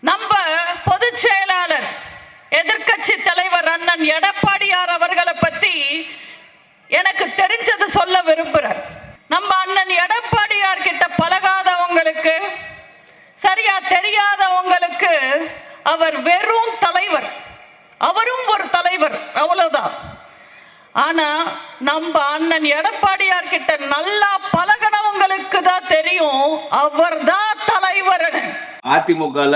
நம்ம பொதுச் செயலாளர் எதிர்க்கட்சி தலைவர் அண்ணன் எடப்பாடியார் அவர்களை பத்தி எனக்கு தெரிஞ்சது சொல்ல விரும்புறேன் நம்ம அண்ணன் எடப்பாடியார் கிட்ட பழகாதவங்களுக்கு சரியா தெரியாதவங்களுக்கு அவர் வெறும் தலைவர். அவரும் ஒரு தலைவர் அவ்வளவுதான். ஆனா நம்ம அண்ணன் எடப்பாடியார் கிட்ட நல்லா பழகினவங்களுக்கு தான் தெரியும் அவர்தான் தலைவர் அதிமுகல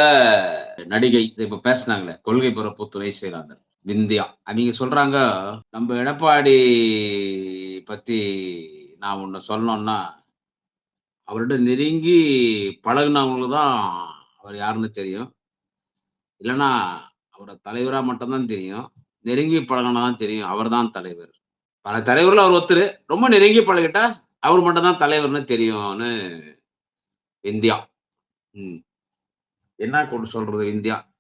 நடிகை இப்ப பேசுனாங்களே கொள்கை பரப்பு துணை செயலாளர் விந்தியா. அவங்க சொல்றாங்க நம்ம எடப்பாடி பத்தி நான் ஒன்று சொல்லணும்னா அவர்கிட்ட நெருங்கி பழகினவங்களுக்கு தான் அவர் யாருன்னு தெரியும். இல்லைன்னா அவரை தலைவரா மட்டும்தான் தெரியும். நெருங்கி பழகினா தான் தெரியும் அவர்தான் தலைவர். பல தலைவர்கள் அவர் ஒத்துரு. ரொம்ப நெருங்கி பழகிட்டா அவர் மட்டும்தான் தலைவர்னு தெரியும்னு விந்தியா. ம். என்ன கொண்டு சொல்றது இந்தியா?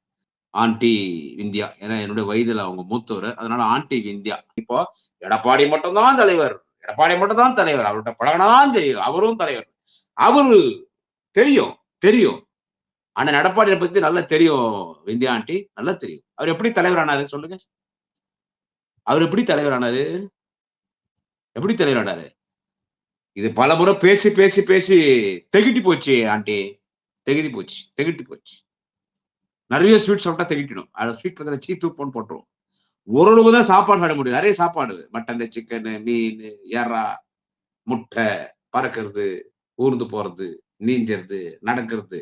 Anti India. ஏன்னா என்னுடைய வயதுல அவங்க மூத்தவர். அதனால ஆண்டி இந்தியா. இப்போ எடப்பாடி மட்டும்தான் தலைவர். எடப்பாடி மட்டும்தான் தலைவர். அவர்கிட்ட பழகினாதான் தெரியும். அவரும் தலைவர். அவரு தெரியும். தெரியும். ஆனா எடப்பாடியை பத்தி நல்லா தெரியும். இந்தியா ஆண்டி நல்லா தெரியும். அவர் எப்படி தலைவர் ஆனாரு சொல்லுங்க. அவர் எப்படி தலைவர் ஆனாரு எப்படி தலைவர் ஆனாரு இது பல முறை பேசி பேசி பேசி தெகிட்டு போச்சு ஆண்டி. திகட்டி போச்சு திகட்டி போச்சு. நிறைய ஸ்வீட் சாப்பிட்டா திகட்டிடும் அதை ஸ்வீட் பத்தில சீ தூப்போன்னு போட்டுருவோம். ஓரளவு தான் சாப்பாடு சாப்பிட முடியும். நிறைய சாப்பாடு. மட்டன் சிக்கன் மீன் எறா முட்டை பறக்கிறது ஊர்ந்து போறது நீஞ்சறது நடக்கிறது.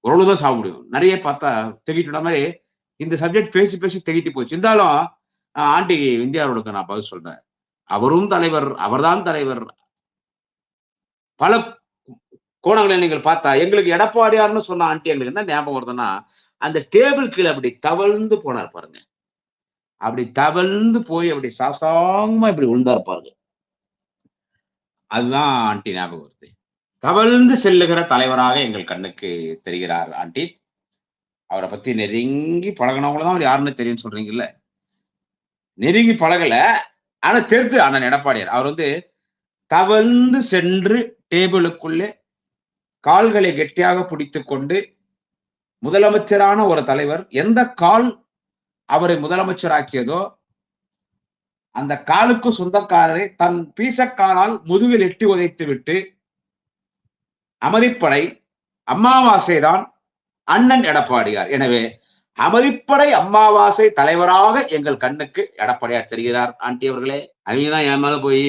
ஓரளவு தான் சாப்பிட முடியும். நிறைய பார்த்தா திகிட்டின மாதிரி இந்த சப்ஜெக்ட் பேசி பேசி திகிட்டி போச்சு. இருந்தாலும் ஆண்டி இந்தியாவோட நான் பதில் சொல்றேன். அவரும் தலைவர் அவர்தான் தலைவர். பல கோணங்களை நீங்கள் பார்த்தா எங்களுக்கு எடப்பாடியார்னு சொன்ன ஆண்டி எங்களுக்கு என்ன ஞாபகம் வருதுன்னா அந்த டேபிள் கீழே அப்படி தவழ்ந்து போனார் பாருங்க. அப்படி தவழ்ந்து போய் அப்படி சாஸ்தாங்கமா இப்படி விழுந்தார் பாருங்க. அதுதான் ஆண்டி ஞாபகம் வருது. தவழ்ந்து செல்லுகிற தலைவராக எங்கள் கண்ணுக்கு தெரிகிறார் ஆண்டி. அவரை பத்தி நெருங்கி பழகினவங்கள தான் அவர் யாருன்னு தெரியும்னு சொல்றீங்கல்ல? நெருங்கி பழகல. ஆனா தெரிந்து அண்ணன் எடப்பாடியார். அவர் வந்து தவழ்ந்து சென்று டேபிளுக்குள்ளே கால்களை கெட்டியாக பிடித்துக் கொண்டு முதலமைச்சரான ஒரு தலைவர் எந்த கால் அவரை முதலமைச்சராக்கியதோ அந்த காலுக்கு சொந்தக்காரரை தன் பீசக்காலால் முதுகில் எட்டி உதைத்து விட்டு அமதிப்படை அம்மாவாசை தான் அண்ணன் எடப்பாடியார். எனவே அமதிப்படை அம்மாவாசை தலைவராக எங்கள் கண்ணுக்கு எடப்பாடியார் தெரிகிறார். ஆண்டி அவர்களே அவங்க தான் என் மேல போய்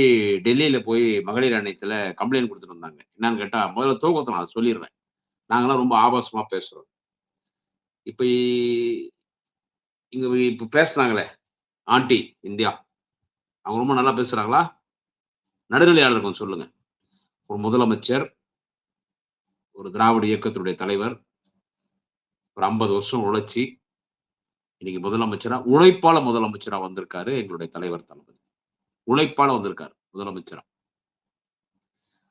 டெல்லியில போய் மகளிர் ஆணையத்துல கம்ப்ளைண்ட் கொடுத்துட்டு வந்தாங்க. என்னன்னு கேட்டா முதல்ல தூக்கத்தை நான் சொல்லிடுறேன். நாங்களாம் ரொம்ப ஆபாசமா பேசுறோம். இப்ப இங்கே இங்க இப்ப பேசுனாங்களே ஆண்டி இந்தியா. அவங்க ரொம்ப நல்லா பேசுறாங்களா? நடுநிலையாளர் கொஞ்சம் சொல்லுங்க. ஒரு முதலமைச்சர் ஒரு திராவிட இயக்கத்தினுடைய தலைவர் ஒரு ஐம்பது வருஷம் உழைச்சி இன்னைக்கு முதலமைச்சரா உழைப்பால முதலமைச்சரா வந்திருக்காரு எங்களுடைய தலைவர் தளபதி. உழைப்பால வந்திருக்காரு முதலமைச்சரா.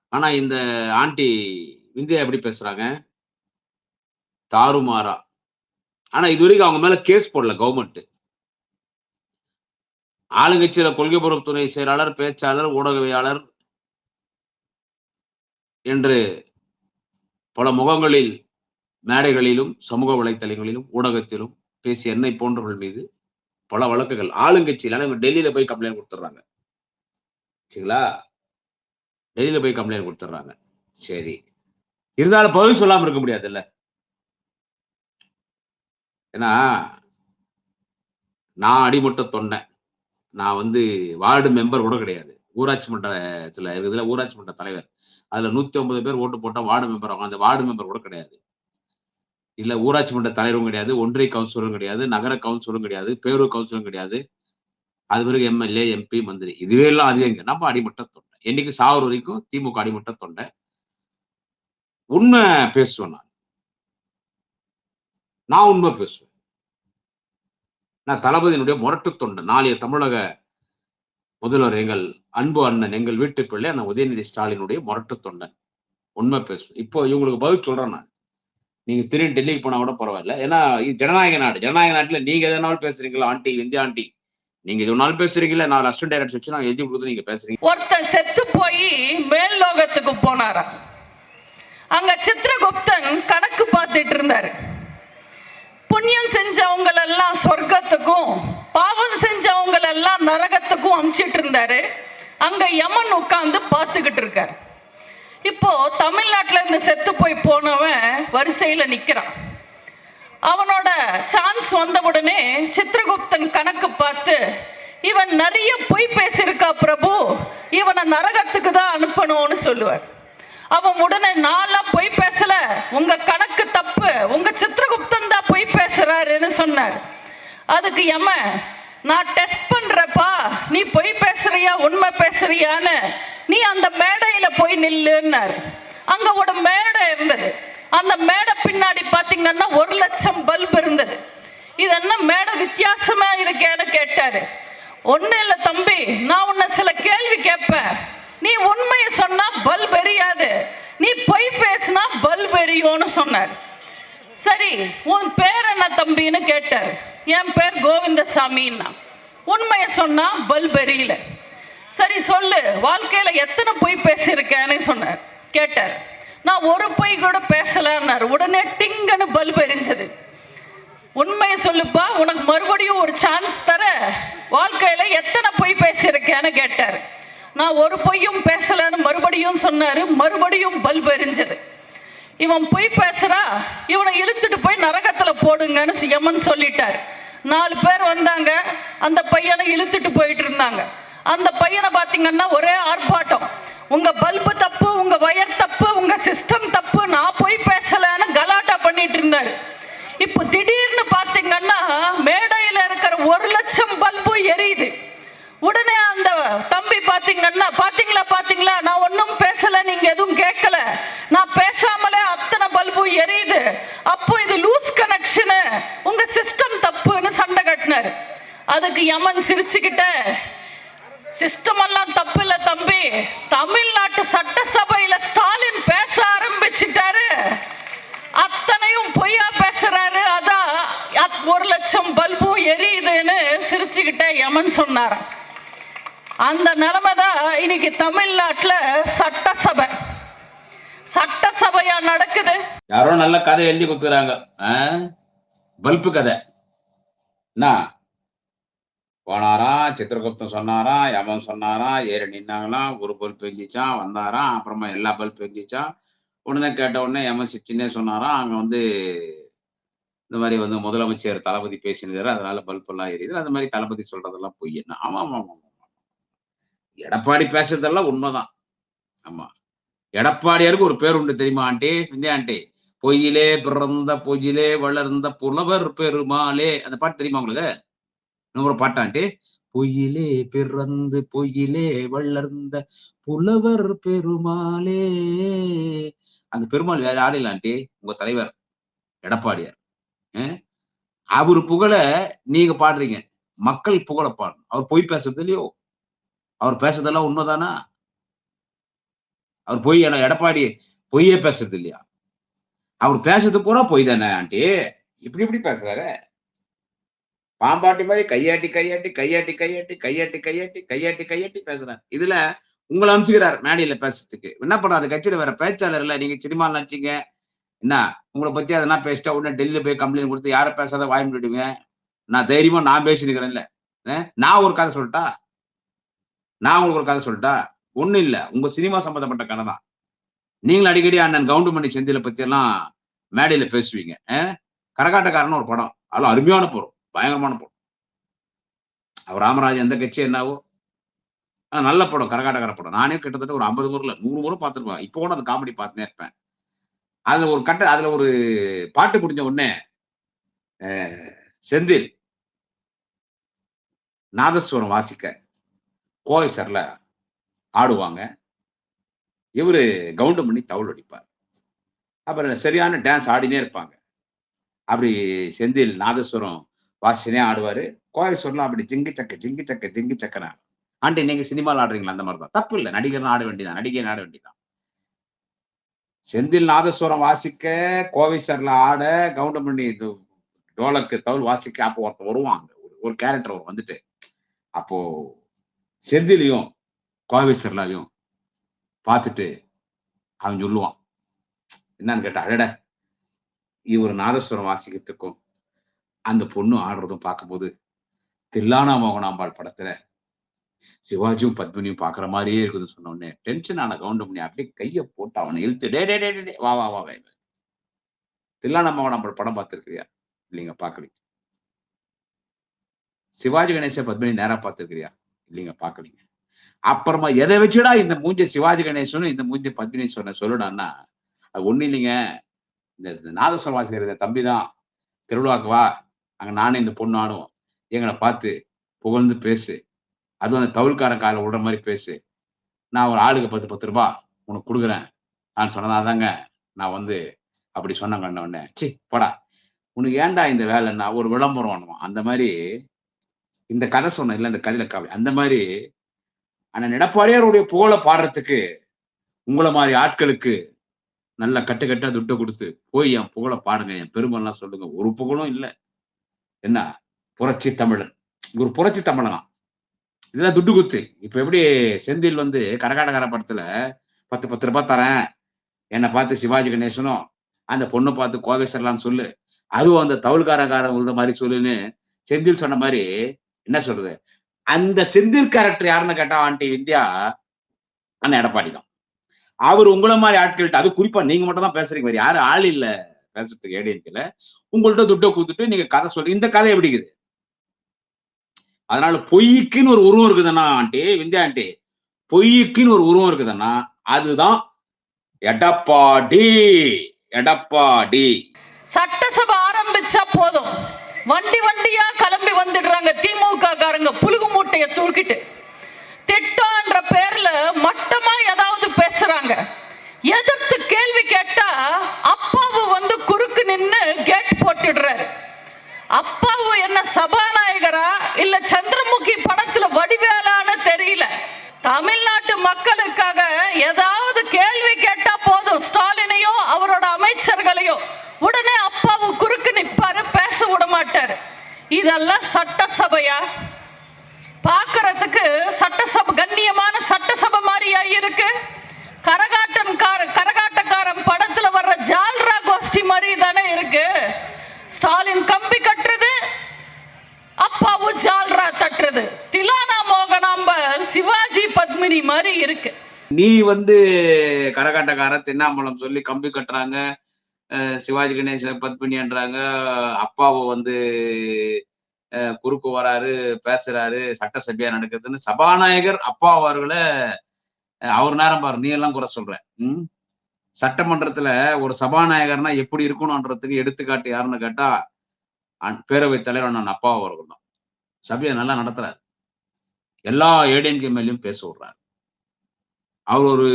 ஆனா இந்த ஆண்டி இந்தியா எப்படி பேசுறாங்க? தாறுமாறா. ஆனா இது வரைக்கும் அவங்க மேல கேஸ் போடல கவர்மெண்ட் ஆளுங்கட்சியில கொள்கை பொறுப்பு துணை செயலாளர் பேச்சாளர் ஊடகவியாளர் என்று பல முகங்களில் மேடைகளிலும் சமூக வலைத்தளங்களிலும் ஊடகத்திலும் பேசிய என்னை போன்றவர்கள் மீது பல வழக்குகள். ஆளுங்கட்சியில் டெல்லியில போய் கம்ப்ளைண்ட் கொடுத்துட்றாங்க. சரிங்களா? டெல்லியில் போய் கம்ப்ளைண்ட் கொடுத்துட்றாங்க. சரி. இருந்தாலும் பதில் சொல்லாம இருக்க முடியாதுல்ல. ஏன்னா நான் அடிமட்ட தொண்டேன் நான் வந்து வார்டு மெம்பர் கூட கிடையாது. ஊராட்சி மன்றத்துல இருக்குதுல ஊராட்சி மன்ற தலைவர். அதுல நூத்தி ஐம்பது பேர் ஓட்டு போட்டால் வார்டு மெம்பர் ஆகும் அந்த வார்டு மெம்பர் கூட கிடையாது. இல்ல ஊராட்சி மன்ற தலைவரும் கிடையாது ஒன்றிய கவுன்சிலரும் கிடையாது நகர கவுன்சிலரும் கிடையாது பேரூர் கவுன்சிலரும் கிடையாது. அது பிறகு எம்எல்ஏ எம்பி மந்திரி. இதுவே எல்லாம் அதிகம் இங்க நம்ம அடிமட்ட தொண்டை. என்னைக்கு சாவர வரைக்கும் திமுக அடிமட்ட தொண்டை. உண்மை பேசுவேன் நான். நான் உண்மை பேசுவேன். நான் தளபதியினுடைய முரட்டு தொண்டை நாளைய தமிழக முதல்வர் எங்கள் அன்பு அண்ணன் எங்கள் வீட்டு பிள்ளை அண்ணன் உதயநிதி ஸ்டாலினுடைய முரட்டு தொண்டன். உண்மை பேசுவேன். இப்போ இவங்களுக்கு பதில் சொல்றேன் நான். நீங்க திரும்பி டெல்லிக்கு போனா கூட பரவாயில்ல. ஏன்னா இது ஜனநாயக நாடு. ஜனநாயக நாட்டுல நீங்க எதனாலும் பேசுறீங்களா? Aunty India aunty? நீங்க இவ்வளவு ஒன்னாலும் பேசுறீங்களா நான் அசிஸ்டன்ட் டைரக்டர் வச்சு நான் எழுதி கொடுத்து நீங்க பேசுறீங்க. ஒருத்தன் செத்து போய் மேல் லோகத்துக்கு போனாரா? அங்க சித்திரகுப்தன் கணக்கு பார்த்துட்டு இருந்தாரு. எல்லாம் சொர்க்கத்துக்கும் பாவம் செஞ்சவங்களெல்லாம் நரகத்துக்கும் அமிச்சிட்டு இருந்தாரு. அங்க யமன் உட்கார்ந்து பார்த்துக்கிட்டு இருக்காரு. இப்போ தமிழ்நாட்டுல இருந்து செத்து போய் போனவன் வரிசையில நிக்கிறான். அவனோட சான்ஸ் வந்த உடனே சித்திரகுப்தன் கணக்கு பார்த்து இவன் நிறைய பொய் பேசியிருக்கா பிரபு. இவனை நரகத்துக்கு தான் அனுப்பணும்னு சொல்லுவார். அவன் உடனே நான்லாம் பொய் பேசல. உங்க கணக்கு தப்பு. உங்க சித்திரகுப்தன் தான் பொய் பேசுறாருன்னு சொன்னார். அதுக்கு எம நான் டெஸ்ட் பண்றப்பா. நீ பொய் பேசுறியா? உண்மை பேசுறியான்னு. நீ அந்த மேடையில போய் நில்லுன்னாரு. அங்க ஒரு மேடை இருந்தது. அந்த மேடை பின்னாடி பார்த்தீங்கன்னா ஒரு லட்சம் பல்ப் இருந்தது. இது என்ன மேடை வித்தியாசமா இருக்கேன்னு கேட்டாரு. ஒன்றும் இல்லை தம்பி நான் உன்னை சில கேள்வி கேட்பேன். நீ உண்மையை சொன்னா பல்ப் எரியாது. நீ பொய் பேசினா பல்ப் எரியும்னு சொன்னார். சரி உன் பேர் என்ன தம்பின்னு கேட்டார். என் பேர் கோவிந்தசாமின்னா. உண்மையை சொன்னா பல்ப் எரியல. சரி சொல்லு வாழ்க்கையில எத்தனை பொய் பேசியிருக்கேன்னு சொன்னார். கேட்டார். நான் ஒரு பொய் கூட பேசலன்னாரு. உடனே டிங்கன்னு பல்ப் எரிஞ்சது. உண்மையை சொல்லுப்பா உனக்கு மறுபடியும் ஒரு சான்ஸ் தர வாழ்க்கையில எத்தனை பொய் பேசியிருக்கேன்னு கேட்டார். நான் ஒரு பொய்யும் பேசலன்னு மறுபடியும் சொன்னாரு. மறுபடியும் பல்ப் எரிஞ்சது. இவன் பொய் பேசுறா இவனை இழுத்துட்டு போய் நரகத்துல போடுங்கன்னு யமன் சொல்லிட்டார். நாலு பேர் வந்தாங்க அந்த பையனை இழுத்துட்டு போயிட்டு இருந்தாங்க. அந்த பையனை பார்த்தீங்கன்னா ஒரே ஆர்ப்பாட்டம். உங்க பல்பு தப்பு உங்க ஒயர் தப்பு உங்க சிஸ்டம் தப்பு. நான் போய் பேசலன்னு கலாட்டா பண்ணிட்டு இருந்தாரு இப்போ திடீர்னு பாத்தீங்கன்னா மேடையில இருக்கிற ஒரு லட்சம் பல்பு எரியுது. உடனே அந்த தம்பி பாத்தீங்கன்னா பாத்தீங்களா பாத்தீங்களா நான் ஒன்றும் பேசல நீங்க எதுவும் கேட்கல நான் பேசாமலே அத்தனை பல்பு எரியுது. அப்போ இது லூஸ் கனெக்ஷனு உங்க சிஸ்டம் தப்புன்னு சண்டை கட்டினாரு. அதுக்கு யமன் சிரிச்சுக்கிட்ட சிஸ்டம் எல்லாம் தப்பு இல்ல தம்பி. தமிழ்நாட்டு சட்டசபையில ஸ்டாலின் பேச ஆரம்பிச்சிட்டாரு. அத்தனையும் பொய்யா பேசுறாரு. அதான் ஒரு லட்சம் பல்பும் எரியுதுன்னு சிரிச்சுக்கிட்ட யமன் சொன்னார். அந்த நிலைமை தான் இன்னைக்கு தமிழ்நாட்டுல சட்டசபை. சட்டசபையா நடக்குது? யாரோ நல்ல கதை எழுதி கொடுத்துறாங்க பல்பு கதை. என்ன? போனாரா? சித்திரகுப்தன் சொன்னாரா? யமன் சொன்னாரா? ஏறி நின்னாங்களாம் ஒரு பல்ப் எரிஞ்சிச்சான் வந்தாராம் அப்புறமா எல்லா பல்ப் எஞ்சிச்சான் உடனே கேட்ட உடனே யமன் சிச்சின்னே சொன்னாராம் அங்கே வந்து இந்த மாதிரி வந்து முதலமைச்சர் தளபதி பேசினாரு அதனால பல்ப் எல்லாம் எரியுது. அந்த மாதிரி தளபதி சொல்றதெல்லாம் பொய் என்ன? ஆமா ஆமா ஆமா ஆமா. எடப்பாடி பேசுறதெல்லாம் உண்மைதான். ஆமா. எடப்பாடியாருக்கு ஒரு பேர் உண்டு தெரியுமா ஆண்டி? விந்தியா ஆண்டி. பொய்யிலே பிறந்த பொய்யிலே வளர்ந்த புலவர் பெருமாளே. அந்த பாட்டு தெரியுமா உங்களுக்கு? இன்னொரு பாட்டான்ட்டு பொய்யிலே பிறந்து பொய்யிலே வளர்ந்த புலவர் பெருமாளே. அந்த பெருமாள் வேற யாரும் இல்லாண்டி உங்க தலைவர் எடப்பாடியார். அவர் புகழ நீங்க பாடுறீங்க. மக்கள் புகழ பாடணும். அவர் பொய் பேசுறது இல்லையோ? அவர் பேசுறதெல்லாம் உண்மைதானா? அவர் பொய் என எடப்பாடி பொய்யே பேசுறது இல்லையா? அவர் பேசுறது பூரா பொய் தானே ஆண்டி? இப்படி இப்படி பேசுறாரு. பாம்பாட்டி மாதிரி கையாட்டி கையாட்டி கையாட்டி கையாட்டி கையாட்டி கையாட்டி கையாட்டி கையாட்டி பேசுறாரு. இதுல உங்களை அனுப்பிச்சுக்கிறார் மேடையில பேசுறதுக்கு. என்ன பண்றாரு கட்சியில வேற பேச்சாளர் இல்ல நீங்க சினிமா நினைச்சீங்க என்ன? உங்களை பத்தி அதெல்லாம் பேசிட்டா உடனே டெல்லியில போய் கம்ப்ளைண்ட் கொடுத்து யாரை பேசாத வாய் முடிடுங்க. நான் தைரியமா நான் பேசினுக்கிறேன்ல அஹ் நான் ஒரு கதை சொல்லிட்டா? நான் உங்களுக்கு ஒரு கதை சொல்லிட்டா? ஒண்ணும் இல்ல. உங்க சினிமா சம்பந்தப்பட்ட கதை தான். நீங்களும் அடிக்கடி அண்ணன் கவுண்டமணி செந்தில பத்தி எல்லாம் மேடையில பேசுவீங்க. அஹ் கரகாட்டக்காரன் ஒரு படம். அதெல்லாம் அருமையான படம். பயங்கரமான படம். அவர் ராமராஜ் எந்த கட்சி என்னவோ? ஆஹ் நல்ல படம் கரகாட்டகர படம். நானே கிட்டத்தட்ட ஒரு ஐம்பது முறையில் நூறு முறை பார்த்துருப்பேன். இப்போ கூட அந்த காமெடி பார்த்துனே இருப்பேன். அதுல ஒரு கட்ட அதுல ஒரு பாட்டு முடிஞ்ச உடனே செந்தில் நாதஸ்வரம் வாசிக்க கோவை சர்ல ஆடுவாங்க. இவரு கவுண்டம் பண்ணி தவுள் அடிப்பார். அப்புறம் சரியான டான்ஸ் ஆடினே இருப்பாங்க. அப்படி செந்தில் நாதஸ்வரம் வாசினே ஆடுவாரு. கோயசூர்லாம் அப்படி ஜிங்கு சக்க ஜிங்கு சக்க ஜிங்கு சக்கனா ஆண்டி நீங்க சினிமாவில் ஆடுறீங்களா? அந்த மாதிரி தான் தப்பு இல்லை. நடிகர்லாம் ஆட வேண்டியதான் நடிகை ஆட வேண்டியதான் செந்தில் நாதஸ்வரம் வாசிக்க கோவை சர்ல ஆட கவுண்டமணி இது டோலக்கு தவுள் வாசிக்க அப்போ ஒருத்தன் வருவாங்க. ஒரு- ஒரு கேரக்டர் வந்துட்டு. அப்போ செந்திலையும் கோவை சர்லாவையும் பார்த்துட்டு அவன் சொல்லுவான். என்னன்னு கேட்டா அடட இவர் நாதஸ்வரம் வாசிக்கிறதுக்கும் அந்த பொண்ணு ஆடுறதும் பார்க்கும்போது தில்லானா மோகனாம்பாள் படத்துல சிவாஜியும் பத்மினியும் பாக்குற மாதிரியே இருக்குது சொன்ன உடனே டென்ஷன் ஆன கவுண்டமணி அப்படியே கையை போட்டு அவனை இழுத்து டே டே டே டே, டே வா வா வா வே. தில்லானா மோகனாம்பாள் படம் பார்த்திருக்கிறியா? இல்லைங்க பார்க்கலீங்க சிவாஜி கணேச பத்மினி நேரா பார்த்திருக்கிறியா? இல்லைங்க பார்க்கலீங்க. அப்புறமா எதை வச்சுடா இந்த மூஞ்ச சிவாஜி கணேசனும் இந்த மூஞ்ச பத்மினி சொன்ன சொல்லுடான்னா அது ஒண்ணு இல்லைங்க. இந்த இந்த நாதஸ்வரம் வாசிக்கிற தம்பி தான் திருவிழாக்கு வா. அங்கே நானும் இந்த பொண்ணு ஆடும் எங்களை பார்த்து புகழ்ந்து பேசு. அதுவும் அந்த தவுள்காரன் கால விடுற மாதிரி பேசு. நான் ஒரு ஆளுக்கு பத்து பத்து ரூபா உனக்கு கொடுக்குறேன். நான் சொன்னதாதாங்க நான் வந்து அப்படி சொன்ன கண்ட உடனே சி போடா. உனக்கு ஏன்டா இந்த வேலைன்னா ஒரு விளம்பரம் பண்ணுவோம் அந்த மாதிரி இந்த கதை சொன்ன இல்லை இந்த கதையில காவல் அந்த மாதிரி ஆனால் எடப்பாடியாருடைய புகழை பாடுறதுக்கு உங்களை மாதிரி ஆட்களுக்கு நல்ல கட்டு கட்டா துட்டை கொடுத்து போய் என் புகழை பாடுங்க. என் பெருமைலாம் சொல்லுங்க. ஒரு புகழும் இல்லை. என்ன? புரட்சி தமிழன். ஒரு புரட்சி தமிழனா? இதெல்லாம் துட்டு குத்து. இப்ப எப்படி செந்தில் வந்து கரகாடகார படத்துல பத்து பத்து ரூபாய் தரேன். என்னை பார்த்து சிவாஜி கணேசனும் அந்த பொண்ணை பார்த்து கோவேஸ்வரலான்னு சொல்லு. அதுவும் அந்த தவுள்காரக்காரன் உள்ள மாதிரி சொல்லுன்னு செந்தில் சொன்ன மாதிரி என்ன சொல்றது? அந்த செந்தில் கேரக்டர் யாருன்னு கேட்டா ஆண்டி இந்தியா அண்ணன் எடப்பாடி தான். அவர் உங்களை மாதிரி ஆட்கள்கிட்ட அது குறிப்பா நீங்க மட்டும் தான் பேசுறீங்க. வேற யாரும் ஆள் இல்ல. பேசுறதுக்கு ஏடிஎன்கல உங்கள்ட்ட துட்டை கொடுத்துட்டு நீங்க கதை சொல்லி இந்த கதை எப்படி இருக்குது? அதனால பொய்க்குன்னு ஒரு உருவம் இருக்குதுன்னா ஆண்டி விந்தியா ஆண்டி பொய்க்குன்னு ஒரு உருவம் இருக்குதுன்னா அதுதான் எடப்பாடி எடப்பாடி சட்டசபை ஆரம்பிச்சா போதும். வண்டி வண்டியா கிளம்பி வந்துடுறாங்க திமுக காரங்க புழுகு மூட்டைய தூக்கிட்டு. திட்டம்ன்ற பேர்ல மட்டமா ஏதாவது பேசுறாங்க. எதிர்த்து கேள்வி கேட்டா அப்பாவு வந்து குறுக்கு நின்னு கேட் போட்டுடுறாரு அப்பாவு என்ன சபாநாயகரா இல்ல சந்திரமுகி படத்துல வடிவேலான்னு தெரியல தமிழ்நாட்டு மக்களுக்காக ஏதாவது கேள்வி கேட்டா போதும் ஸ்டாலினையோ அவரோட இல்லையோ உடனே அப்பாவு குறுக்கு நிப்பாரு பேச விட மாட்டாரு. இதெல்லாம் சட்டசபையா? பார்க்கறதுக்கு சட்டசபை கண்ணியமான சட்டசபை மாதிரியா இருக்கு? கரகாட்டன்கார கரகாட்டக்காரன் படத்துல வர்ற ஜால்ரா கோஷ்டி மாதிரி தானே இருக்கு. ஸ்டாலின் கம்பி கட்டுறது அப்பாவு ஜால்ரா தட்டுறது. திலானா மோகனாம்ப சிவாஜி பத்மினி மாதிரி இருக்கு. நீ வந்து கரகாட்டக்கார தென்னாம்பலம் சொல்லி கம்பி கட்டுறாங்க. சிவாஜி கணேச பத்மினின்றாங்க அப்பாவை வந்து குறுக்கு வராரு பேசுறாரு சட்டசபையா நடக்குதுன்னு. சபாநாயகர் அப்பா அவர்களை அவர் நேரம் பாரு நீ எல்லாம் குறை சொல்ற. உம் சட்டமன்றத்துல ஒரு சபாநாயகர்னா எப்படி இருக்கணும்ன்றதுக்கு எடுத்துக்காட்டு யாருன்னு கேட்டா அன்- தலைவர் அண்ணன் அப்பா அவர்கள் தான். சபையை நல்லா நடத்துறாரு. எல்லா ஏடிஎம்கே மேலயும் பேச விடுறாரு. அவர் ஒரு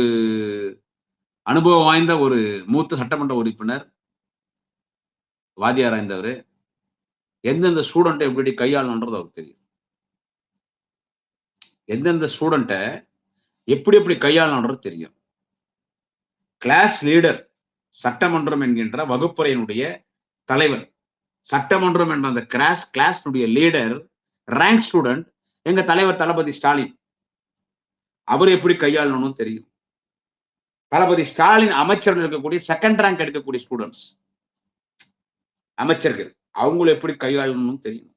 அனுபவம் வாய்ந்த ஒரு மூத்த சட்டமன்ற உறுப்பினர் வாதியாரா இருந்தவர். எந்தெந்த ஸ்டூடெண்ட்டை எப்படி கையாளணுன்றது அவருக்கு தெரியும். எந்தெந்த ஸ்டூடெண்ட்டை எப்படி எப்படி கையாளணுன்றது தெரியும். கிளாஸ் லீடர் சட்டமன்றம் என்கின்ற வகுப்பறையினுடைய தலைவர். சட்டமன்றம் என்ற அந்த கிளாஸ் கிளாஸ்னுடைய லீடர் ரேங்க் ஸ்டூடெண்ட் எங்க தலைவர் தளபதி ஸ்டாலின். அவர் எப்படி கையாளணும்னு தெரியும். தளபதி ஸ்டாலின் அமைச்சர்கள் இருக்கக்கூடிய செகண்ட் ரேங்க் எடுக்கக்கூடிய ஸ்டூடெண்ட்ஸ் அமைச்சர்கள். அவங்களை எப்படி கையாளணும்னு தெரியும்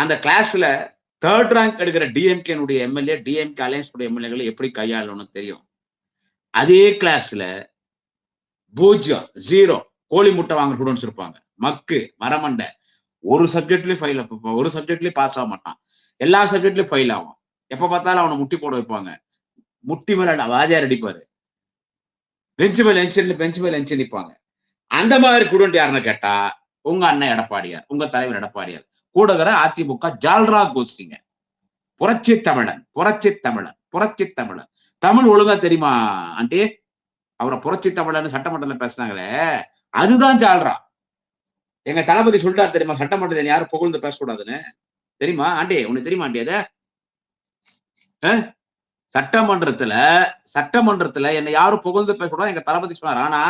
அந்த கிளாஸ்ல தேர்ட் ரேங்க் எடுக்கிற டிஎம்கேனுடைய எம்எல்ஏ டிஎம்கே அலையன்ஸ் எம்எல்ஏகளை எப்படி கையாளணும்னு தெரியும். அதே கிளாஸ்ல பூஜ்ஜியம் ஜீரோ கோழி முட்டை வாங்க ஸ்டூடெண்ட்ஸ் இருப்பாங்க. மக்கு மரமண்டை. ஒரு சப்ஜெக்ட்லயும் ஃபைல் ஒரு சப்ஜெக்ட்லயும் பாஸ் ஆக மாட்டான். எல்லா சப்ஜெக்ட்லயும் ஃபைல் ஆகும் எப்ப பார்த்தாலும் அவனை முட்டி போட வைப்பாங்க. முட்டி மேல வாதியார் அடிப்பாரு பெஞ்சு மேல எஞ்சி பெஞ்சு மேல எஞ்சி நிற்பாங்க அந்த மாதிரி குடும்பம் யாருன்னு கேட்டா உங்க அண்ணன் எடப்பாடியார் உங்க தலைவர் எடப்பாடியார். கூடகிற அதிமுக ஜால்ரா கோஷ்டிங்க. புரட்சி தமிழன் புரட்சி தமிழன் புரட்சி தமிழன். தமிழ் ஒழுங்கா தெரியுமா ஆண்டி? அவரை புரட்சி தமிழன் சட்டமன்றத்தில் பேசுனாங்களே அதுதான் ஜால்ரா. எங்க தளபதி சொல்லிட்டாரு தெரியுமா சட்டமன்றத்தில் யாரும் புகழ்ந்து பேசக்கூடாதுன்னு? தெரியுமா ஆண்டி? உனக்கு தெரியுமா ஆண்டி அதை? சட்டமன்றத்துல சட்டமன்றத்துல என்னை யாரும் புகழ்ந்து பேசக்கூடாது எங்க தளபதி சொன்னார். ஆனா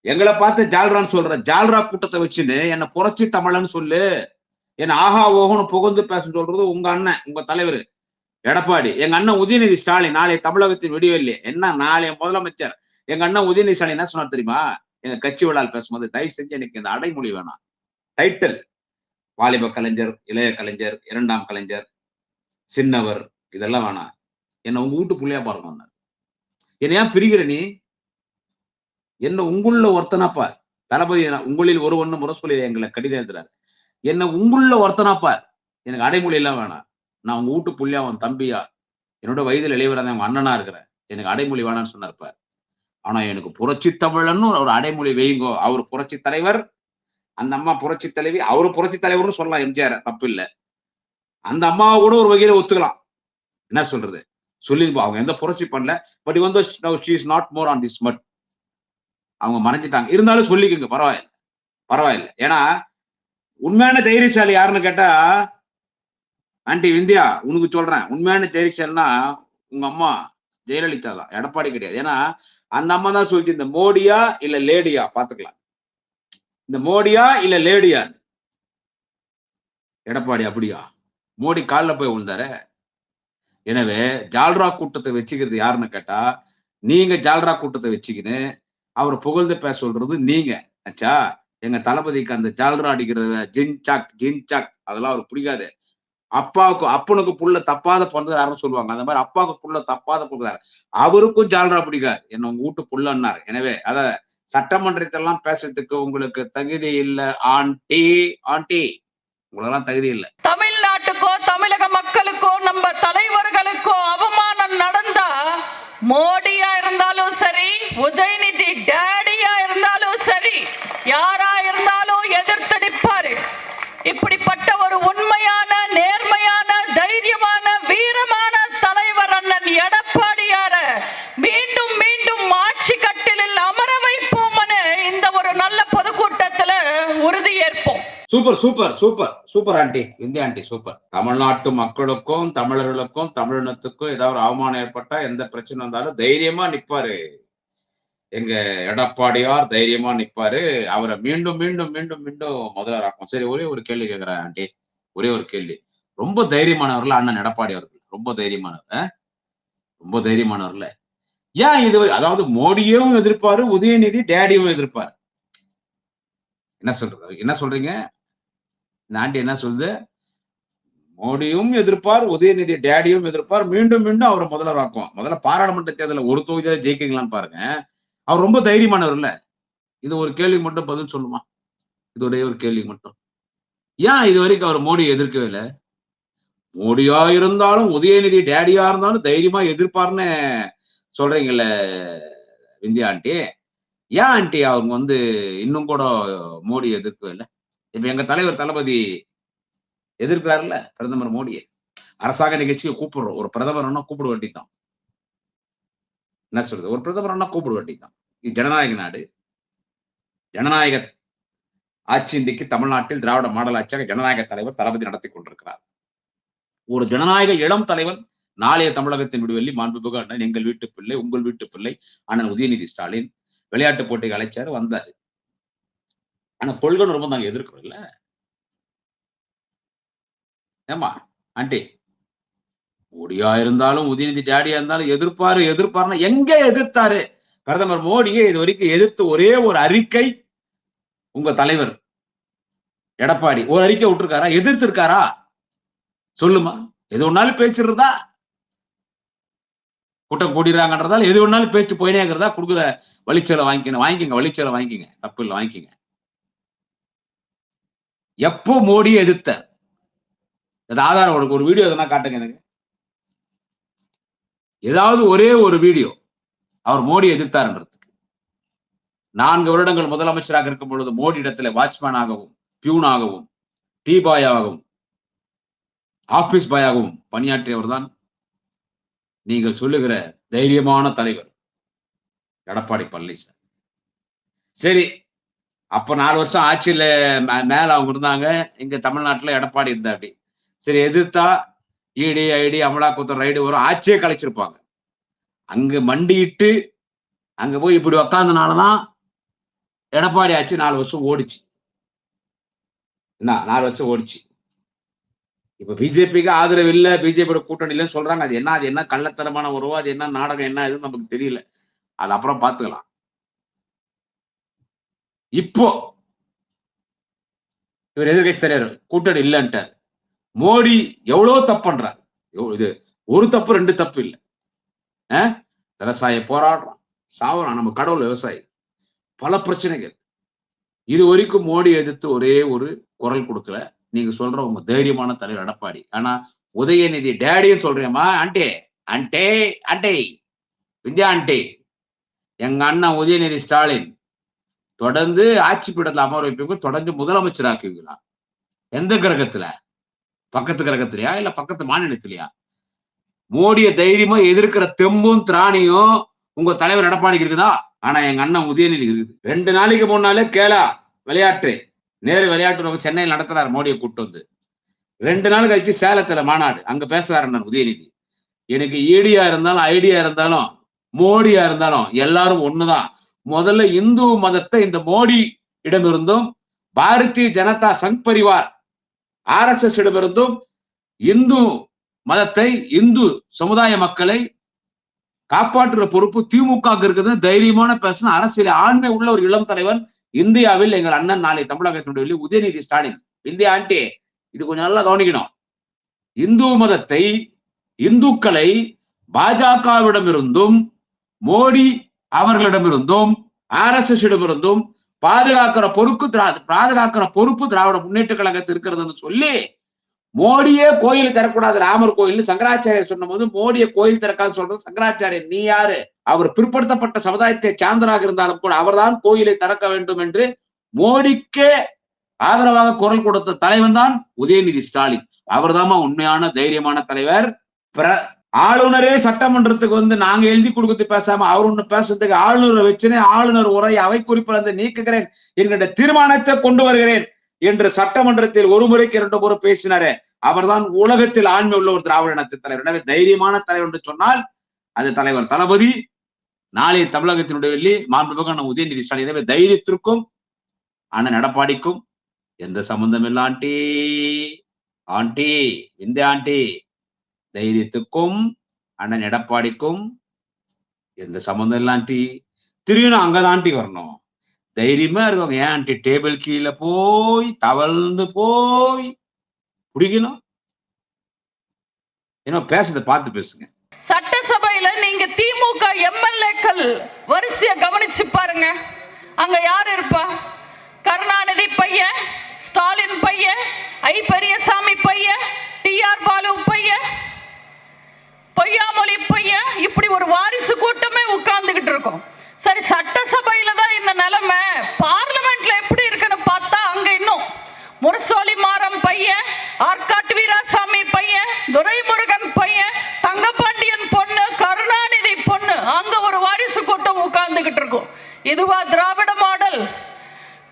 எங்களை பார்த்து ஜால்ரான்னு சொல்ற ஜால்ரா கூட்டத்தை வச்சுன்னு என்னை புரட்சி தமிழன்னு சொல்லு. என்ன ஆஹா ஓகோன்னு புகழ்ந்து பேச சொல்றது உங்க அண்ணன் உங்க தலைவர். எடப்பாடி எங்க அண்ணன் உதயநிதி ஸ்டாலின் நாளை தமிழகத்தின் விடிவெள்ளி என்ன நாளைய முதலமைச்சர்? எங்க அண்ணன் உதயநிதி ஸ்டாலின் என்ன சொன்னார் தெரியுமா? எங்க கட்சி விழால் பேசும்போது தயவு செஞ்சு எனக்கு இந்த அடைமொழி வேணாம். டைட்டில் வாலிப கலைஞர் இளைய கலைஞர் இரண்டாம் கலைஞர் சின்னவர் இதெல்லாம் வேணாம். என்ன உங்க வீட்டு பிள்ளையா பாருங்க என்ன ஏன் பிரிகிற நீ? என்ன உங்குள்ள ஒருத்தனாப்பா. தளபதி நான் உங்களில் ஒருவன் முரசொலி எங்களை கடிதம் எழுதுறாரு. என்னை உங்குள்ள ஒருத்தனாப்பார் எனக்கு அடைமொழி எல்லாம் வேணாம். நான் உங்க வீட்டு புள்ளியா உன் தம்பியா. என்னோட வயதில் இளையவராக உங்க அண்ணனா இருக்கிறேன் எனக்கு அடைமொழி வேணாம்னு சொன்னார்ப்பார் ஆனா எனக்கு புரட்சி தமிழன்னு ஒரு அடைமொழி வையுங்கோ அவர் புரட்சி தலைவர். அந்த அம்மா புரட்சி தலைவி. அவரு புரட்சி தலைவர்னு சொல்லலாம் எம்ஜிஆர். தப்பு இல்லை. அந்த அம்மாவை கூட ஒரு வகையில ஒத்துக்கலாம். என்ன சொல்றது? சொல்லி அவங்க எந்த புரட்சி பண்ணல பட் வந்து she is not more on this mud அவங்க மறைஞ்சிட்டாங்க. இருந்தாலும் சொல்லிக்கோங்க பரவாயில்ல. பரவாயில்ல. ஏன்னா உண்மையான தைரியசாலி யாருன்னு கேட்டா ஆண்டி விந்தியா உனக்கு சொல்றேன். உண்மையான தைரியசாலினா உங்க அம்மா ஜெயலலிதா தான். எடப்பாடி கிடையாது. ஏன்னா அந்த அம்மா தான் சொல்லிச்சு இந்த மோடியா இல்ல லேடியா? பாத்துக்கலாம் இந்த மோடியா இல்ல லேடியா? எடப்பாடி அப்படியா? மோடி காலில் போய் விழுந்தாரு. எனவே ஜால்ரா கூட்டத்தை வச்சுக்கிறது யாருன்னு கேட்டா நீங்க ஜால்ரா கூட்டத்தை வச்சுக்கின்னு அவரை புகழ்ந்து பேச சொல்றது நீங்க. ஆச்சா எங்க தளபதிக்கு அந்த ஜால்ரா அடிக்கிறது ஜின் சாக் ஜின் சாக் அதெல்லாம் அவருக்கு பிடிக்காது அப்பாவுக்கு அப்பனுக்கு புள்ள தப்பாத பிறந்தது யாரும் சொல்லுவாங்க. அந்த மாதிரி அப்பாவுக்கு புள்ள தப்பாத பிறந்தாரு அவருக்கும் ஜால்ரா பிடிக்காது. என்ன உங்க வீட்டு புள்ளன்னார். எனவே அத சட்டமன்றத்தெல்லாம் பேசுறதுக்கு உங்களுக்கு தகுதி இல்ல ஆண்டி ஆண்டி. உங்களெல்லாம் தகுதி இல்ல. தமிழ்நாட்டுக்கோ தமிழக மக்களுக்கோ நம்ம தலைவர்களுக்கோ அவமானம் நடந்தா மோடியா இருந்தாலும் சரி உதயநிதி டேடியா இருந்தாலும் சரி யாரா இருந்தாலும் எதிர்த்து நிற்பாரு இப்படிப்பட்ட ஒரு உண்மையான நேர்மையான தைரியமான வீரமான தலைவர் அண்ணன் எடப்பாடியார மீண்டும் மீண்டும் ஆட்சி கட்டிலில் அமர வைப்போம் இந்த ஒரு நல்ல பொதுக்கூட்டத்துல உறுதியேற்போம் super super super super anti Indian anti super. தமிழ்நாட்டு மக்களுக்கும் தமிழர்களுக்கும் தமிழினத்துக்கும் ஏதாவது ஒரு அவமானம் ஏற்பட்டா எந்த பிரச்சனை வந்தாலும் தைரியமா நிப்பாரு. எங்க எடப்பாடியார் தைரியமா நிப்பாரு. அவரை மீண்டும் மீண்டும் மீண்டும் மீண்டும் முதல்வராக்கும் சரி ஒரே ஒரு கேள்வி கேட்கிறேன் ஆண்டி. ஒரே ஒரு கேள்வி. ரொம்ப தைரியமானவர்ல அண்ணன் எடப்பாடி அவர்கள். ரொம்ப தைரியமானவர் ரொம்ப தைரியமானவர்ல. ஏன் இது அதாவது மோடியும் எதிர்ப்பாரு உதயநிதி டேடியும் எதிர்ப்பாரு? என்ன சொல்றது? என்ன சொல்றீங்க? இந்த ஆண்டி என்ன சொல்லுது? மோடியும் எதிர்ப்பார் உதயநிதி டேடியும் எதிர்ப்பார். மீண்டும் மீண்டும் அவரை முதல்வராக்கும் முதல்ல பாராளுமன்ற தேர்தலில் ஒரு தொகுதியாக ஜெயிக்கிறீங்களான்னு பாருங்க. அவர் ரொம்ப தைரியமானவர் இல்ல. இது ஒரு கேள்வி மட்டும் பதில் சொல்லுமா? இது ஒரே ஒரு கேள்வி மட்டும். ஏன் இது வரைக்கும் அவர் மோடி எதிர்க்கவே இல்லை? மோடியா இருந்தாலும் உதயநிதி டேடியா இருந்தாலும் தைரியமா எதிர்ப்பார்னு சொல்றீங்கல்ல விந்தியா ஆண்டி. ஏன் ஆண்டி? அவங்க வந்து இன்னும் கூட மோடி எதிர்க்கவே இல்லை. இப்ப எங்க தலைவர் தளபதி எதிர்க்கிறாருல்ல பிரதமர் மோடியை. அரசாங்க நிகழ்ச்சிக்கு கூப்பிடுறோம். ஒரு பிரதமர்னா கூப்பிட வேண்டிதான். என்ன சொல்றது? ஒரு பிரதமர்னா கூப்பிட வேண்டிதான். இது ஜனநாயக நாடு. ஜனநாயக ஆட்சி இன்றைக்கு தமிழ்நாட்டில் திராவிட மாடல் ஆட்சியாக ஜனநாயக தலைவர் தளபதி நடத்தி கொண்டிருக்கிறார். ஒரு ஜனநாயக இளம் தலைவன் நாளைய தமிழகத்தின் விடுவெள்ளி மாண்புமிகு அண்ணன் எங்கள் வீட்டு பிள்ளை உங்கள் வீட்டு பிள்ளை அண்ணன் உதயநிதி ஸ்டாலின் விளையாட்டு போட்டிக்கு அழைச்சாரு வந்தாரு. ஆனா கொள்கை ரொம்ப நாங்க எதிர்க்கிறோம் இல்ல? ஏமா ஆண்டி. மோடியா இருந்தாலும் உதயநிதி டேடியா இருந்தாலும் எதிர்ப்பாரு எதிர்ப்பாருன்னா எங்க எதிர்த்தாரு? பிரதமர் மோடியை இது வரைக்கும் எதிர்த்து ஒரே ஒரு அறிக்கை உங்க தலைவர் எடப்பாடி ஒரு அறிக்கை விட்டுருக்காரா? எதிர்த்து இருக்காரா சொல்லுமா. எது ஒன்னாலும் பேசிடுறதா? கூட்டம் கூடிடுறாங்கன்றதால எது ஒன்னாலும் பேசிட்டு போயினேங்கிறதா? கொடுக்குற வழிச்சலை வாங்கிக்கணும். வாங்கிக்கங்க வழிச்சலை வாங்கிக்கங்க. தப்பு இல்லை வாங்கிக்கங்க. எப்போ மோடியை எதிர்த்த அது ஆதாரம் உனக்கு ஒரு வீடியோ எதனா காட்டுங்க எனக்கு. ஏதாவது ஒரே ஒரு வீடியோ அவர் மோடி எதிர்த்தார்ன்றதுக்கு. நான்கு வருடங்கள் முதலமைச்சராக இருக்கும் பொழுது மோடி இடத்துல வாட்ச்மேனாகவும் பியூனாகவும் டீ பாயாகவும் ஆபீஸ் பாயாகவும் பணியாற்றியவர் தான் நீங்கள் சொல்லுகிற தைரியமான தலைவர். எடப்பாடி பழனிசாமி. சரி அப்போ நாலு வருஷம் ஆட்சியில் மே- அவங்க இருந்தாங்க. இங்க தமிழ்நாட்டுல எடப்பாடி இருந்தாப்படி சரி எதிர்த்தா இடி ஐடி அமலாக்கத்துறை ரைடு வரும். ஆட்சியே கலைச்சிருப்பாங்க. அங்க மண்டியிட்டு அங்க போய் இப்படி உக்காந்தனாலதான் எடப்பாடி ஆட்சி நாலு வருஷம் ஓடிச்சு. என்ன நாலு வருஷம் ஓடிச்சு. இப்ப பிஜேபிக்கு ஆதரவு இல்லை பிஜேபியோட கூட்டணி இல்லைன்னு சொல்றாங்க. அது என்ன அது என்ன கள்ளத்தனமான உறவு அது என்ன நாடகம் என்ன எதுவும் நமக்கு தெரியல. அது அப்புறம் பார்த்துக்கலாம் இப்போ இவர் எதிர்கட்சி தலைவர் கூட்டணி இல்லைன்ட்டார். மோடி எவ்வளவு தப்பு பண்றார்? இது ஒரு தப்பு ரெண்டு தப்பு இல்லை. விவசாய போராடுறோம் சாவுறான் நம்ம கடவுள் விவசாயி. பல பிரச்சனைகள். இது வரைக்கும் மோடி எதிர்த்து ஒரே ஒரு குரல் கொடுக்கல. நீங்க சொல்ற உங்க தைரியமான தலைவர் எடப்பாடி. ஆனா உதயநிதி டேடின்னு சொல்றேம்மா ஆண்டே அண்டே அண்டே வித்யா ஆண்டே. எங்க அண்ணன் உதயநிதி ஸ்டாலின் தொடர்ந்து ஆட்சி பீடத்துல அமர வைப்பீங்க தொடர்ந்து முதலமைச்சர் ஆக்குவீங்களா எந்த கிரகத்துல? பக்கத்து கிரகத்திலயா? இல்ல பக்கத்து மாநிலத்திலயா? மோடிய தைரியமா எதிர்க்கிற தெம்பும் திராணியும் உங்க தலைவர் எடப்பாடிக்கு இருக்குதா? ஆனா எங்க அண்ணன் உதயநிதி இருக்குது. ரெண்டு நாளைக்கு முன்னாலே கேளா விளையாட்டு. நேரு விளையாட்டு சென்னையில் நடத்துறாரு மோடியை கூட்டு வந்து. ரெண்டு நாள் கழிச்சு சேலத்துல மாநாடு. அங்க பேசுறாரு அண்ணன் உதயநிதி. எனக்கு ஈடியா இருந்தாலும் ஐடியா இருந்தாலும் மோடியா இருந்தாலும் எல்லாரும் ஒண்ணுதான். முதல்ல இந்து மதத்தை இந்த Modi இடமிருந்தும் Bharatiya Janata Sangh Parivar R S S இடமிருந்தும் Hindu மதத்தை இந்து சமுதாய மக்களை காப்பாற்றுற பொறுப்பு திமுக இருக்குது. தைரியமான பேசின அரசியல் ஆண்மை உள்ள ஒரு இளம் தலைவன் இந்தியாவில் எங்கள் அண்ணன் நாளை தமிழகத்தினுடைய உதயநிதி ஸ்டாலின். இந்தியா ஆண்டி இது கொஞ்சம் நல்லா கவனிக்கணும். இந்து மதத்தை இந்துக்களை பாஜகவிடமிருந்தும் மோடி அவர்களிடமிருந்தும் ஆர் எஸ் எஸ் இடமிருந்தும் பாதுகாக்கிற பொறுப்பு திரா பாதுகாக்கிற பொறுப்பு திராவிட முன்னேற்ற கழகத்தில் இருக்கிறதுன்னு சொல்லி மோடியே கோயில் திறக்கூடாது ராமர் கோயில் சங்கராச்சாரியர் சொன்னபோது மோடியை கோயில் திறக்காது சொல்றது சங்கராச்சாரியர். நீ யாரு? அவர் பிற்படுத்தப்பட்ட சமுதாயத்தை சார்ந்தராக இருந்தாலும் கூட அவர்தான் கோயிலை திறக்க வேண்டும் என்று மோடிக்கே ஆதரவாக குரல் கொடுத்த தலைவன் தான் உதயநிதி ஸ்டாலின். அவர்தாம்மா உண்மையான தைரியமான தலைவர் பிர- ஆளுநரே சட்டமன்றத்துக்கு வந்து நாங்க எழுதி கொடுக்கறது பேசாம அவர் ஒண்ணு பேசுறதுக்கு ஆளுநரை வச்சுனே ஆளுநர் உரை அவை குறிப்பில் வந்து நீக்குகிறேன் என்கின்ற தீர்மானத்தை கொண்டு வருகிறேன் என்று சட்டமன்றத்தில் ஒரு முறைக்கு இரண்டு முறை பேசினாரு. அவர்தான் உலகத்தில் ஆண்மை உள்ள ஒரு திராவிட இனத்து தலைவர். எனவே தைரியமான தலைவர் என்று சொன்னால் அது தலைவர் தளபதி நாளைய தமிழகத்தினுடைய வெள்ளி மாண்புமிகு உதயநிதி ஸ்டாலின். எனவே தைரியத்திற்கும் அண்ணன் எடப்பாடிக்கும் எந்த சம்பந்தம் இல்ல ஆண்டி. ஆண்டி இந்த ஆண்டி. தைரியத்துக்கும் அண்ணன் எடப்பாடிக்கும் எந்த சம்பந்தம் இல்லாண்டி திரும்பியும் அங்கதான் வரணும். தைரியமா இருக்கவங்க. ஏன் ஆண்டி? டேபிள் கீழே போய் தவழ்ந்து போய் பிடிக்கணும் ஏன்னா பேசுறத பார்த்து பேசுங்க. சட்டசபையில நீங்க திமுக எம்எல்ஏக்கள் வரிசைய கவனிச்சு பாருங்க. அங்க யார் இருப்பா? கருணாநிதி பையன் ஸ்டாலின் பையன் ஐ பெரியசாமி பையன் டிஆர் பாலு பையன் பொய்யாமொழி பையன் இப்படி ஒரு வாரிசு கூட்டமே உட்கார்ந்துகிட்டு இருக்கும். சரி சட்டசபையில தான் இந்த நிலைமை. பார்லிமெண்ட்ல எப்படி இருக்குன்னு பார்த்தா அங்க இன்னும் முரசோலி மாறம் பையன் ஆற்காட்டு வீராசாமி பையன் துரைமுருகன் பையன் தங்கப்பாண்டியன் பொண்ணு கருணாநிதி பொண்ணு அங்க ஒரு வாரிசு கூட்டம் உட்கார்ந்துகிட்டு இருக்கும். இதுவா திராவிட மாடல்?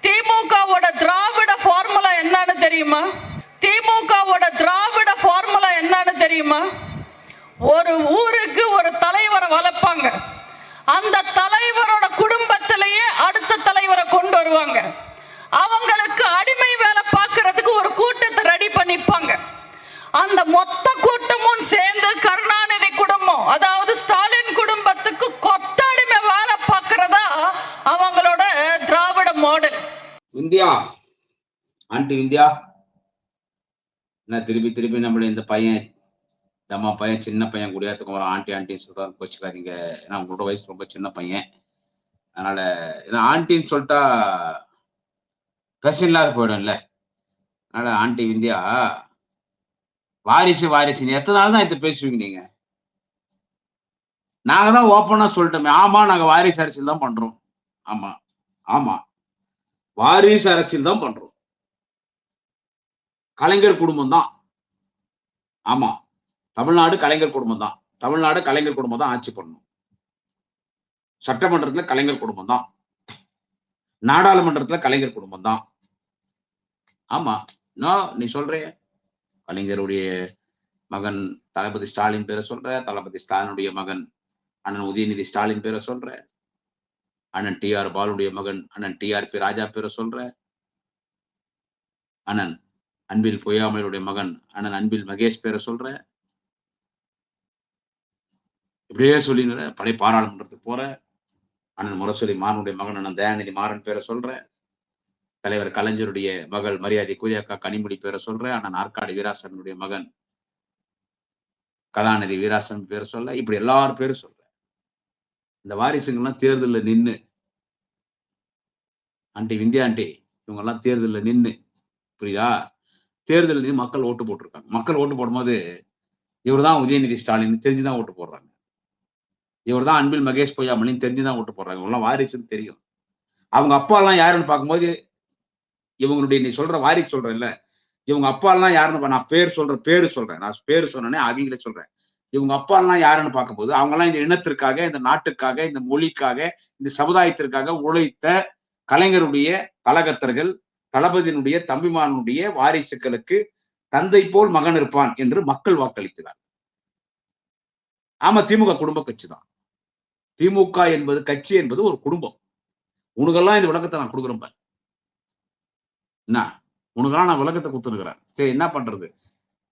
திமுகவோட திராவிட ஃபார்முலா என்னன்னு தெரியுமா? திமுகவோட திராவிட ஃபார்முலா என்னன்னு தெரியுமா? ஒரு ஊருக்கு ஒரு தலைவரை வளர்ப்பாங்க. அந்த தலைவரோட குடும்பத்திலேயே அடுத்த தலைவரை கொண்டு வருவாங்க. அவங்களுக்கு அடிமை வேலை பார்க்கறதுக்கு ஒரு கூட்டத்தை ரெடி பண்ணிப்பாங்க. அந்த மொத்த கூட்டமும் சேர்ந்து கருணாநிதி குடும்பம் அதாவது ஸ்டாலின் குடும்பத்துக்கு கொத்தடிமை வேலை பார்க்கறதா அவங்களோட Dravida model India anti India. என்ன திருப்பி திருப்பி நம்மள இந்த பையன் அம்மா பையன் சின்ன பையன் குடியாத்துக்கு வர ஆண்டி ஆண்டி சொல்றாரு கோச்சுக்காதீங்க. ஏன்னா உங்களோட வயசு ரொம்ப சின்ன பையன். அதனால ஏன்னா ஆண்டின்னு சொல்லிட்டா பிரச்சனை இல்லாத போயிடும்ல. அதனால ஆண்டி இந்தியா வாரிசு வாரிசு நீ எத்தனை நாள் தான் இதை பேசுவீங்க நீங்க? நாங்க தான் ஓப்பனா சொல்லிட்டோமே. ஆமா நாங்க வாரிசு அரசியல் தான் பண்றோம். ஆமா ஆமா. வாரிசு அரசியல் தான் பண்றோம். கலைஞர் குடும்பம் தான். ஆமா. தமிழ்நாடு கலைஞர் குடும்பம் தான். தமிழ்நாடு கலைஞர் குடும்பம் தான் ஆட்சி பண்ணணும். சட்டமன்றத்துல கலைஞர் குடும்பம் தான். நாடாளுமன்றத்துல கலைஞர் குடும்பம் தான். ஆமா. நான் நீ சொல்றிய கலைஞருடைய மகன் தளபதி ஸ்டாலின் பேரை சொல்ற தளபதி ஸ்டாலினுடைய மகன் அண்ணன் உதயநிதி ஸ்டாலின் பேரை சொல்ற அண்ணன் டி ஆர் பாலுடைய மகன் அண்ணன் டி ஆர் பி ராஜா பேரை சொல்ற அண்ணன் அன்பில் பொய்யாமலுடைய மகன் அண்ணன் அன்பில் மகேஷ் பேரை சொல்ற இப்படியே சொல்லிடுற பழைய பாராளுமன்றத்துக்கு போற அண்ணன் முரசொலி மாறனுடைய மகன் அண்ணன் தயாநிதி மாறன் பேரை சொல்கிறேன் தலைவர் கலைஞருடைய மகள் மரியாதை அக்கா கனிமொழி பேரை சொல்றேன் அண்ணன் ஆற்காடு வீராசனுடைய மகன் கலாநிதி வீராசன் பேர் சொல்ல இப்படி எல்லார் பேரும் சொல்றேன் இந்த வாரிசுங்கள்லாம் தேர்தலில் நின்னு ஆண்டி விந்தியா ஆண்டி இவங்க எல்லாம் தேர்தலில் நின்னு புரியுதா? தேர்தலில் மக்கள் ஓட்டு போட்டிருக்காங்க. மக்கள் ஓட்டு போடும்போது இவர் தான் உதயநிதி ஸ்டாலின் தெரிஞ்சுதான் ஓட்டு போடுறாங்க. இவர் தான் அன்பில் மகேஷ் பொய்யாமலின்னு தெரிஞ்சுதான் ஓட்டு போடுறாங்க. இவங்கெல்லாம் வாரிசுன்னு தெரியும். அவங்க அப்பா எல்லாம் யாருன்னு பார்க்கும்போது இவங்களுடைய நீ சொல்ற வாரிசு சொல்றேன்ல இவங்க அப்பா எல்லாம் யாருன்னு நான் பேர் சொல்றேன் பேரு சொல்றேன். நான் பேர் சொன்னேனே அவங்களே சொல்றேன். இவங்க அப்பா எல்லாம் யாருன்னு பார்க்கும்போது அவங்க எல்லாம் இந்த இனத்திற்காக இந்த நாட்டுக்காக இந்த மொழிக்காக இந்த சமுதாயத்திற்காக உழைத்த கலைஞருடைய தலகர்த்தர்கள் தளபதியினுடைய தம்பிமானுடைய வாரிசுகளுக்கு தந்தை போல் மகன் இருப்பான் என்று மக்கள் வாக்களித்தனர். ஆமா திமுக குடும்ப கட்சி தான் திமுக என்பது கட்சி என்பது ஒரு குடும்பம். உனக்கெல்லாம் இந்த விளக்கத்தை நான் கொடுக்குறேன் பாரு. என்ன? உனக்கெல்லாம் நான் விளக்கத்தை கொடுத்துருக்குறேன். சரி என்ன பண்றது?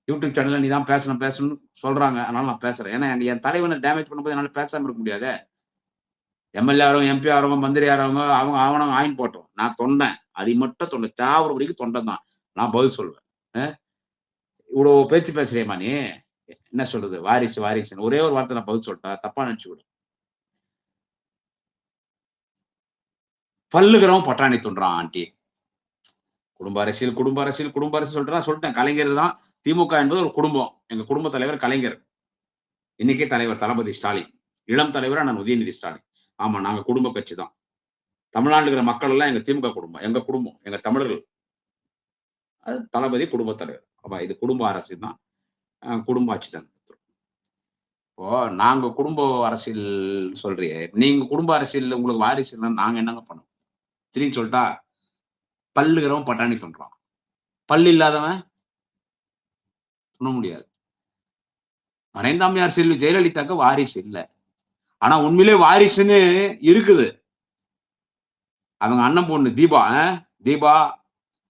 யூடியூப் சேனல்ல நீ தான் பேசணும் பேசணும்னு சொல்றாங்க. அதனால நான் பேசுறேன். ஏன்னா என் தலைவனை டேமேஜ் பண்ணும்போது என்னால பேசாம இருக்க முடியாதே. எம்எல்ஏ ஆகிறவங்க எம்பி ஆகிறவங்க மந்திரி ஆகிறவங்க அவங்க ஆவணம் ஆயின் போட்டோம். நான் தொண்டேன். அது மட்டும் தொண்டை. சாவர வரைக்கும் தொண்டை தான் நான் பதில் சொல்லுவேன் இவ்வளோ பேச்சு பேசுறியம்மா நீ? என்ன சொல்றது? வாரிசு வாரிசுன்னு. ஒரே ஒரு வார்த்தை நான் பதில் சொல்லிட்டா. தப்பா நினச்சி விடு பல்லுகிறவன் பட்டாணி துண்டுறான் ஆண்டி. குடும்ப அரசியல் குடும்ப அரசியல் குடும்ப அரசியல் சொல்லிட்டு நான் சொல்லிட்டேன். கலைஞர் தான் திமுக என்பது ஒரு குடும்பம். எங்க குடும்ப தலைவர் கலைஞர். இன்னைக்கே தலைவர் தளபதி ஸ்டாலின். இளம் தலைவர் நான் உதயநிதி ஸ்டாலின். ஆமா நாங்க குடும்ப கட்சி தான். தமிழ்நாட்டில் இருக்கிற மக்கள் எல்லாம் எங்க திமுக குடும்பம். எங்க குடும்பம் எங்க தமிழர்கள். அது தளபதி குடும்ப தலைவர். அப்ப இது குடும்ப அரசு தான். குடும்ப ஆட்சி தான். இப்போ நாங்க குடும்ப அரசியல் சொல்றியே நீங்க குடும்ப அரசியல் உங்களுக்கு வாரிசு இல்லைன்னா நாங்க என்னங்க பண்ணோம் திரும்பி சொல்லிட்டா பல்லுகிறவன் பட்டாணி சொல்றான் பல்லு இல்லாதவன் சொல்ல முடியாது மறைந்தாமியார் செல்வி ஜெயலலிதாக்கு வாரிசு இல்லை. ஆனா உண்மையிலே வாரிசுன்னு இருக்குது. அவங்க அண்ணன் பொண்ணு தீபா அஹ்? தீபா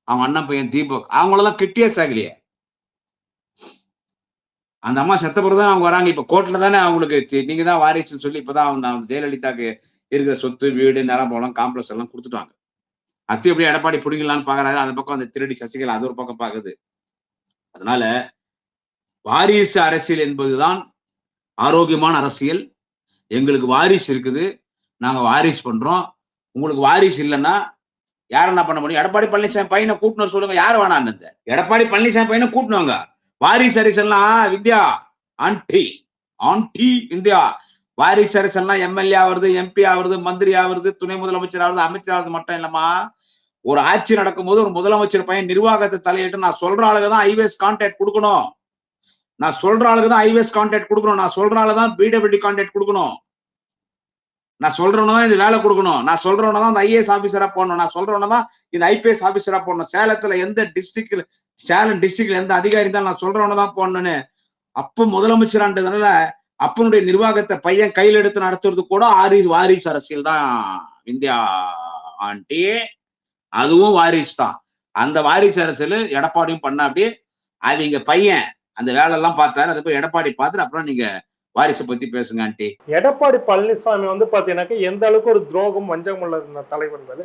அவங்க அண்ணன் பையன் தீபக் அவங்களெல்லாம் கிட்டியே சாகலையே. அந்த அம்மா செத்த பிறகு தான் அவங்க வராங்க. இப்ப கோர்ட்ல தானே அவங்களுக்கு நீங்க தான் வாரிசுன்னு சொல்லி இப்பதான் அவங்க ஜெயலலிதாக்கு இருக்கிற சொத்து வீடு நிலம் போலம் காம்ப்ளெக்ஸ் எல்லாம் கொடுத்துட்டாங்க. அது எப்படி எடப்பாடி பிடிங்கலான்னு பாக்குறாரு? அந்த பக்கம் அந்த திருடி சசிகலா அது ஒரு பக்கம் பாக்குது. அதனால வாரிசு அரசியல் என்பதுதான் ஆரோக்கியமான அரசியல். எங்களுக்கு வாரிசு இருக்குது. நாங்க வாரிசு பண்றோம். உங்களுக்கு வாரிசு இல்லைன்னா யார் என்ன பண்ண முடியும்? எடப்பாடி பழனிசாமி பையனை கூட்டணும் சொல்லுங்க. யார் வேணான்னு இந்த எடப்பாடி பழனிசாமி பையனை கூட்டணுங்க வாரிசு அரசியல்லாம் வித்யா ஆண்டி ஆண்டி இந்தியா வாரிசு அரசியல்லாம் எம்எல்ஏ ஆகுறது எம்பி ஆகுறது மந்திரி ஆகுறது துணை முதலமைச்சர் ஆகுறது அமைச்சர் ஆகுறது மட்டும் இல்லம்மா. ஒரு ஆட்சி நடக்கும்போது ஒரு முதலமைச்சர் பையன் நிர்வாகத்தை தலையிட்டு நான் சொல்ற ஆளுங்க தான் ஐவேஸ் கான்டாக்ட் கொடுக்கணும். நான் சொல்ற ஆளுக்கு தான் ஐவேஸ் கான்டாக்ட் கொடுக்கணும். நான் சொல்ற ஆளு தான் பிடபிள்யூ கான்டாக்ட் கொடுக்கணும். நான் சொல்றவன தான் இந்த வேலை கொடுக்கணும். நான் சொல்றவன தான் இந்த ஐஏஎஸ் ஆஃபீஸரா போடணும். நான் சொல்றவன தான் இந்த ஐபிஎஸ் ஆஃபீஸரா போடணும். சேலத்துல எந்த டிஸ்ட்ரிக்ட்ல சேலம் டிஸ்ட்ரிக்ட்ல எந்த அதிகாரி தான் நான் சொல்றவன தான் போடணும்னு. அப்போ முதலமைச்சரான்றதுனால அப்பனுடைய நிர்வாகத்தை பையன் கையில் எடுத்து நடத்துறது கூட ஆரிஸ் வாரிசு அரசியல் தான். India anti. அதுவும் வாரிசு தான். அந்த வாரிசு அரசியல் எடப்பாடியும் பண்ண அப்படியே இங்க பையன் அந்த வேலை எல்லாம் பார்த்தாரு அது போய் எடப்பாடி பார்த்துட்டு அப்புறம் நீங்க வாரிசை பத்தி பேசுங்க ஆண்டி. எடப்பாடி பழனிசாமி வந்து பாத்தீங்கன்னாக்க எந்த அளவுக்கு ஒரு துரோகம் வஞ்சகம் உள்ள தலைவன்றது